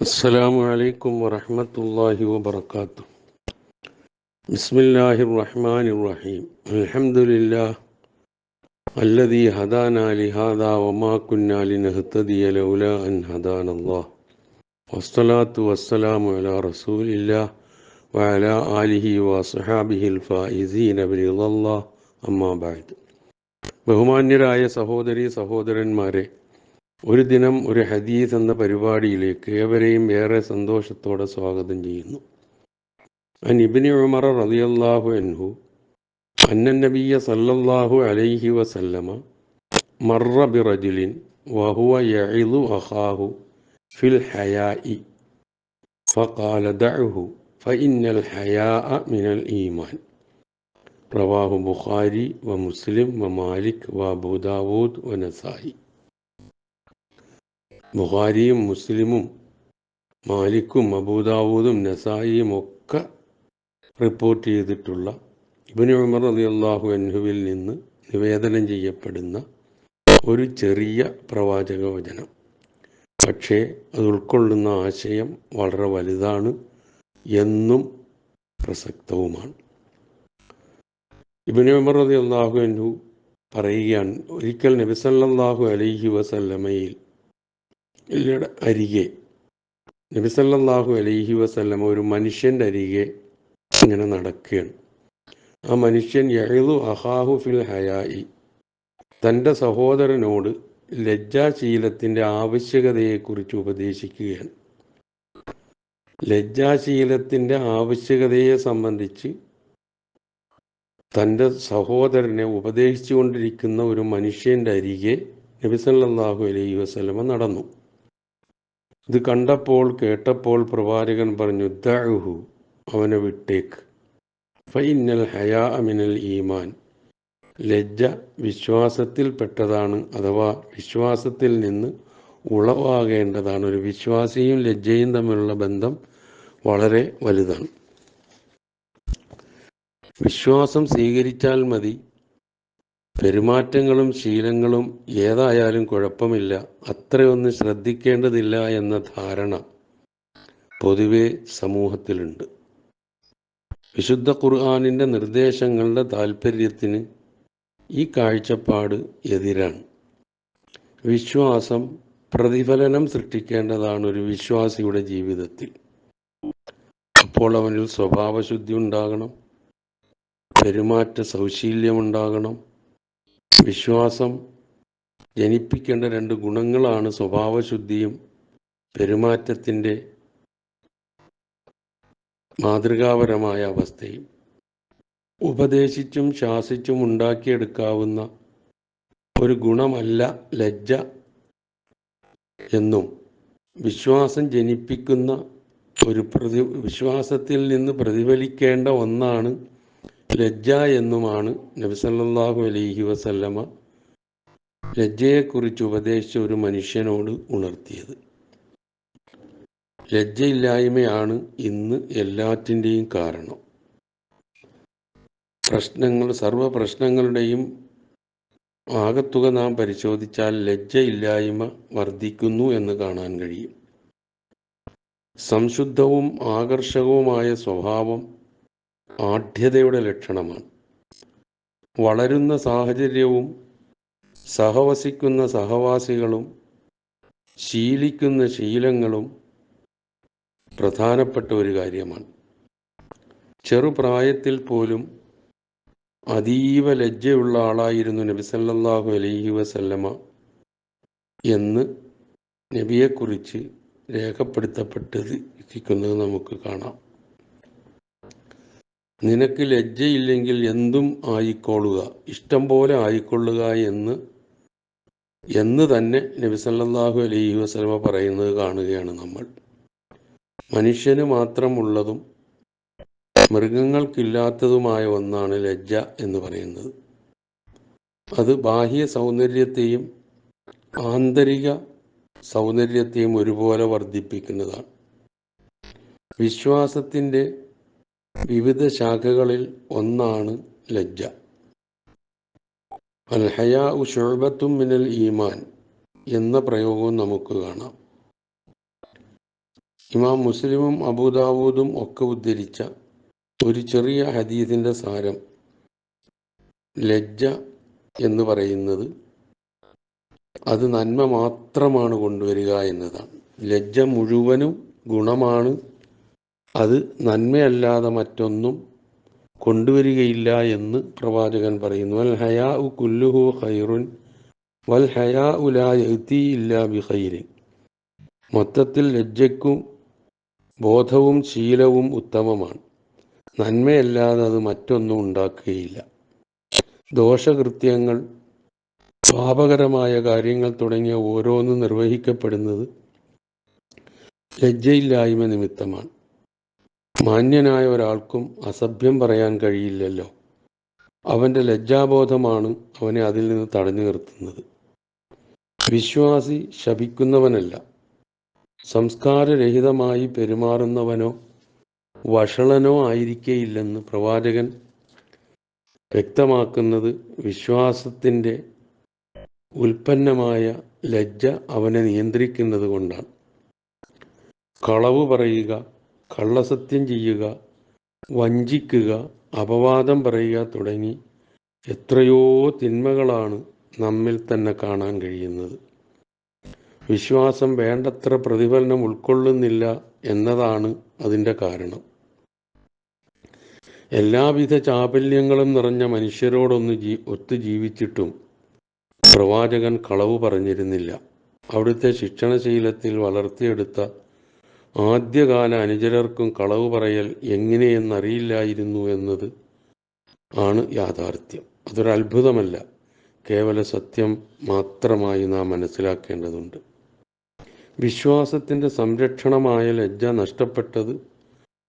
അസ്സലാമു അലൈക്കും വറഹമത്തല്ലാഹി വബർക്കാത്തു ബിസ്മില്ലാഹി റഹ്മാൻ റഹീം. അലഹമുല്ലാ അല്ലതി ഹദാന ലിഹാദ വമാ കുന്നാലി നഹ്തദിയ ലൗല അൻ ഹദാൻ അല്ലാഹ് വസ്സലാത്തു വസ്സലാമു അലാ റസൂലില്ലാ വഅല ആലിഹി വസഹാബിഹിൽ ഫായിസീന ബിറിദല്ലാഹ് അമ്മാ ബഅദ്. ബഹുമാന്യരായ സഹോദരി സഹോദരന്മാരെ ഒരു ദിനം ഒരു ഹദീസ് എന്ന പരിപാടിയിലേക്ക് ഏവരെയും ഏറെ സന്തോഷത്തോടെ സ്വാഗതം ചെയ്യുന്നു. അൻ ഇബിനി ഉമർ റതിയല്ലാഹു അൻഹു അന്നൻ നബിയ സല്ലല്ലാഹു അലൈഹി വസല്ലമ മറ ബിറജുലിൻ വഹുവ യഇദു അഖാഹു ഫിൽ ഹയാഇ ഫഖാല ദഅഹു ഫഇന്നൽ ഹയാഅ മിനൽ ഈമാൻ. റവാഹു ബുഖാരി വ മുസ്ലിം വ മാലിക് വ അബൂദാവൂദ് വ നസായി ബുഖാരിയും മുസ്ലിമും മാലിക്കും അബൂദാവൂദും നസായിയും ഒക്കെ റിപ്പോർട്ട് ചെയ്തിട്ടുള്ള ഇബിന് ഉമർ അലി അള്ളാഹു അൻഹുവിൽ നിന്ന് നിവേദനം ചെയ്യപ്പെടുന്ന ഒരു ചെറിയ പ്രവാചക വചനം പക്ഷേ അത് ഉൾക്കൊള്ളുന്ന ആശയം വളരെ വലുതാണ് എന്നും പ്രസക്തവുമാണ്. ഇബിന് ഉമർ അലി അള്ളാഹു അൻഹു പറയുകയാണ് ഒരിക്കൽ നബിസല്ലാഹു അലൈഹി വസല്ലമയിൽ യുടെ അരികെ. നബിസല്ലാഹു അലൈഹി വസല്ലമ ഒരു മനുഷ്യന്റെ അരികെ ഇങ്ങനെ നടക്കുകയാണ്. ആ മനുഷ്യൻ യഹ്ലു അഹാഹു ഫിൽ ഹയായി. തന്റെ സഹോദരനോട് ലജ്ജാശീലത്തിന്റെ ആവശ്യകതയെക്കുറിച്ച് ഉപദേശിക്കുകയാണ്. ലജ്ജാശീലത്തിന്റെ ആവശ്യകതയെ സംബന്ധിച്ച് തന്റെ സഹോദരനെ ഉപദേശിച്ചുകൊണ്ടിരിക്കുന്ന ഒരു മനുഷ്യന്റെ അരികെ നബിസല്ലാഹു അലൈഹി വസല്ലമ നടന്നു. ഇത് കണ്ടപ്പോൾ കേട്ടപ്പോൾ പ്രവാചകൻ പറഞ്ഞു ദഹു അവനെ വിട്ടേക്ക്. ഫൈനൽ ഹയാ അമിനൽ ഈമാൻ. ലജ്ജ വിശ്വാസത്തിൽപ്പെട്ടതാണ് അഥവാ വിശ്വാസത്തിൽ നിന്ന് ഉളവാകേണ്ടതാണ്. ഒരു വിശ്വാസിയും ലജ്ജയും തമ്മിലുള്ള ബന്ധം വളരെ വലുതാണ്. വിശ്വാസം സ്വീകരിച്ചാൽ മതി പെരുമാറ്റങ്ങളും ശീലങ്ങളും ഏതായാലും കുഴപ്പമില്ല. അത്രയൊന്നും ശ്രദ്ധിക്കേണ്ടതില്ല എന്ന ധാരണ പൊതുവെ സമൂഹത്തിലുണ്ട്. വിശുദ്ധ ഖുർആാനിന്റെ നിർദ്ദേശങ്ങളുടെ താല്പര്യത്തിന് ഈ കാഴ്ചപ്പാട് എതിരാണ്. വിശ്വാസം പ്രതിഫലനം സൃഷ്ടിക്കേണ്ടതാണ് ഒരു വിശ്വാസിയുടെ ജീവിതത്തിൽ. അപ്പോൾ അവനിൽ സ്വഭാവശുദ്ധി ഉണ്ടാകണം പെരുമാറ്റ സൗശീല്യമുണ്ടാകണം വിശ്വാസം ജനിപ്പിക്കേണ്ട രണ്ട് ഗുണങ്ങളാണ് സ്വഭാവശുദ്ധിയും പെരുമാറ്റത്തിന്റെ മാതൃകാപരമായ അവസ്ഥയും. ഉപദേശിച്ചും ശാസിച്ചും ഉണ്ടാക്കിയെടുക്കാവുന്ന ഒരു ഗുണമല്ല ലജ്ജ എന്നും വിശ്വാസം ജനിപ്പിക്കുന്ന ഒരു പ്രതി വിശ്വാസത്തിൽ നിന്ന് പ്രതിഫലിക്കേണ്ട ഒന്നാണ് ലജ്ജ എന്നുമാണ് നബി നബിസല്ലാഹു അലൈഹി വസല്ലമ ലജ്ജയെക്കുറിച്ച് ഉപദേശിച്ച ഒരു മനുഷ്യനോട് ഉണർത്തിയത്. ലജ്ജയില്ലായ്മയാണ് ഇന്ന് എല്ലാറ്റിന്റെയും കാരണം. പ്രശ്നങ്ങൾ സർവ പ്രശ്നങ്ങളുടെയും ആകത്തുക നാം പരിശോധിച്ചാൽ ലജ്ജയില്ലായ്മ വർദ്ധിക്കുന്നു എന്ന് കാണാൻ കഴിയും. സംശുദ്ധവും ആകർഷകവുമായ സ്വഭാവം ആഢ്യതയുടെ ലക്ഷണമാണ്. വളരുന്ന സാഹചര്യവും സഹവസിക്കുന്ന സഹവാസികളും ശീലിക്കുന്ന ശീലങ്ങളും പ്രധാനപ്പെട്ട ഒരു കാര്യമാണ്. ചെറുപ്രായത്തിൽ പോലും അതീവ ലജ്ജയുള്ള ആളായിരുന്നു നബി സല്ലല്ലാഹു അലൈഹി വസല്ലമ എന്ന് നബിയെക്കുറിച്ച് രേഖപ്പെടുത്തപ്പെട്ടത് ഇരിക്കുന്നത് നമുക്ക് കാണാം. നിനക്ക് ലജ്ജയില്ലെങ്കിൽ എന്തും ആയിക്കോളുക ഇഷ്ടം പോലെ ആയിക്കൊള്ളുക എന്ന് എന്ന് തന്നെ നബി സല്ലല്ലാഹു അലൈഹി വസല്ലമ പറയുന്നത് കാണുകയാണ് നമ്മൾ. മനുഷ്യന് മാത്രമുള്ളതും മൃഗങ്ങൾക്കില്ലാത്തതുമായ ഒന്നാണ് ലജ്ജ എന്ന് പറയുന്നത്. അത് ബാഹ്യ സൗന്ദര്യത്തെയും ആന്തരിക സൗന്ദര്യത്തെയും ഒരുപോലെ വർദ്ധിപ്പിക്കുന്നതാണ്. വിശ്വാസത്തിന്റെ വിവിധ ശാഖകളിൽ ഒന്നാണ് ലജ്ജ. അൽ ഹയാ ഷുഅബത്തും മിനൽ ഈമാൻ എന്ന പ്രയോഗവും നമുക്ക് കാണാം. ഇമാം മുസ്ലിമും അബൂദാവൂദും ഒക്കെ ഉദ്ധരിച്ച ഒരു ചെറിയ ഹദീസിന്റെ സാരം ലജ്ജ എന്ന് പറയുന്നത് അത് നന്മ മാത്രമാണ് കൊണ്ടുവരിക എന്നതാണ്. ലജ്ജ മുഴുവനും ഗുണമാണ് അത് നന്മയല്ലാതെ മറ്റൊന്നും കൊണ്ടുവരികയില്ല എന്ന് പ്രവാചകൻ പറയുന്നു. വൽ ഹയാ ഉ കുല്ലുഹു ഖൈറുൻ വൽ ഹയാ ഉലാ യത്തി ഇല്ല ബി ഖൈരി മൊത്തത്തിൽ ലജ്ജയ്ക്കും ബോധവും ശീലവും ഉത്തമമാണ്. നന്മയല്ലാതെ അത് മറ്റൊന്നും ഉണ്ടാക്കുകയില്ല. ദോഷകൃത്യങ്ങൾ പാപകരമായ കാര്യങ്ങൾ തുടങ്ങിയ ഓരോന്നും നിർവഹിക്കപ്പെടുന്നത് ലജ്ജയില്ലായ്മ നിമിത്തമാണ്. മാന്യനായ ഒരാൾക്കും അസഭ്യം പറയാൻ കഴിയില്ലല്ലോ. അവന്റെ ലജ്ജാബോധമാണ് അവനെ അതിൽ നിന്ന് തടഞ്ഞു നിർത്തുന്നത്. വിശ്വാസി ശപിക്കുന്നവനല്ല. സംസ്കാരരഹിതമായി പെരുമാറുന്നവനോ വഷളനോ ആയിരിക്കേയില്ലെന്ന് പ്രവാചകൻ വ്യക്തമാക്കുന്നത് വിശ്വാസത്തിന്റെ ഉൽപ്പന്നമായ ലജ്ജ അവനെ നിയന്ത്രിക്കുന്നത് കൊണ്ടാണ് കളവ് പറയുക കള്ളസത്യം ചെയ്യുക വഞ്ചിക്കുക അപവാദം പറയുക തുടങ്ങി എത്രയോ തിന്മകളാണ് നമ്മിൽ തന്നെ കാണാൻ കഴിയുന്നത്. വിശ്വാസം വേണ്ടത്ര പ്രതിഫലനം ഉൾക്കൊള്ളുന്നില്ല എന്നതാണ് അതിന്റെ കാരണം. എല്ലാവിധ ചാപല്യങ്ങളും നിറഞ്ഞ മനുഷ്യരോടൊന്ന് ജീ ഒത്തു ജീവിച്ചിട്ടും പ്രവാചകൻ കളവ് പറഞ്ഞിരുന്നില്ല. അവിടുത്തെ ശിക്ഷണശീലത്തിൽ വളർത്തിയെടുത്ത ആദ്യകാല അനുചരർക്കും കളവ് പറയൽ എങ്ങനെയെന്നറിയില്ലായിരുന്നു എന്നത് ആണ് യാഥാർത്ഥ്യം. അതൊരത്ഭുതമല്ല കേവല സത്യം മാത്രമായി നാം മനസ്സിലാക്കേണ്ടതുണ്ട്. വിശ്വാസത്തിന്റെ സംരക്ഷണമായ ലജ്ജ നഷ്ടപ്പെട്ടത്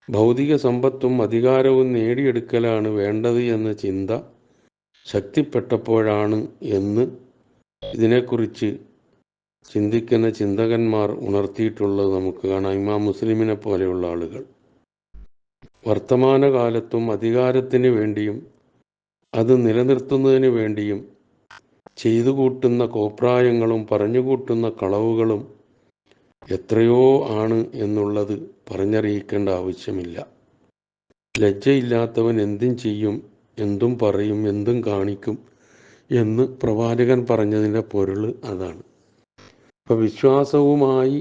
ഭൗതിക സമ്പത്തും അധികാരവും നേടിയെടുക്കലാണ് വേണ്ടത് എന്ന ചിന്ത ശക്തിപ്പെട്ടപ്പോഴാണ് എന്ന് ഇതിനെക്കുറിച്ച് ചിന്തിക്കുന്ന ചിന്തകന്മാർ ഉണർത്തിയിട്ടുള്ളത് നമുക്ക് കാണാം. ഇമാം മുസ്ലിമിനെ പോലെയുള്ള ആളുകൾ. വർത്തമാനകാലത്തും അധികാരത്തിന് വേണ്ടിയും അത് നിലനിർത്തുന്നതിന് വേണ്ടിയും ചെയ്തു കൂട്ടുന്ന കോപ്രായങ്ങളും പറഞ്ഞുകൂട്ടുന്ന കളവുകളും എത്രയോ ആണ് എന്നുള്ളത് പറഞ്ഞറിയിക്കേണ്ട ആവശ്യമില്ല. ലജ്ജയില്ലാത്തവൻ എന്തും ചെയ്യും എന്തും പറയും എന്തും കാണിക്കും എന്ന് പ്രവാചകൻ പറഞ്ഞതിന്റെ പൊരുൾ അതാണ്. ഇപ്പം വിശ്വാസവുമായി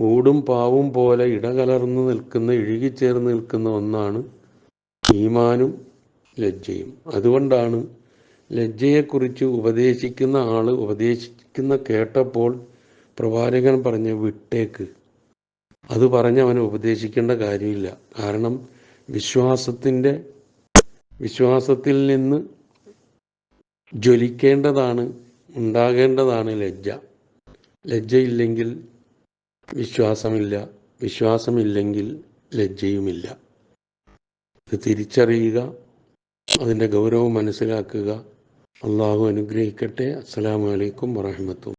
ഊടും പാവും പോലെ ഇടകലർന്ന് നിൽക്കുന്ന ഇഴുകിച്ചേർന്ന് നിൽക്കുന്ന ഒന്നാണ് ഈമാനും ലജ്ജയും. അതുകൊണ്ടാണ് ലജ്ജയെക്കുറിച്ച് ഉപദേശിക്കുന്ന ആൾ ഉപദേശിക്കുന്ന കേട്ടപ്പോൾ പ്രവാചകൻ പറഞ്ഞ വിട്ടേക്ക്. അത് പറഞ്ഞ് അവനെ ഉപദേശിക്കേണ്ട കാര്യമില്ല. കാരണം വിശ്വാസത്തിന്റെ വിശ്വാസത്തിൽ നിന്ന് ജ്വലിക്കേണ്ടതാണ് ഉണ്ടാകേണ്ടതാണ് ലജ്ജ. ലജ്ജയില്ലെങ്കിൽ വിശ്വാസമില്ല വിശ്വാസമില്ലെങ്കിൽ ലജ്ജയുമില്ല. ഇത് തിരിച്ചറിയുക അതിന്റെ ഗൗരവം മനസ്സിലാക്കുക. അള്ളാഹു അനുഗ്രഹിക്കട്ടെ. അസ്സലാമു അലൈക്കും വറഹമത്തുള്ള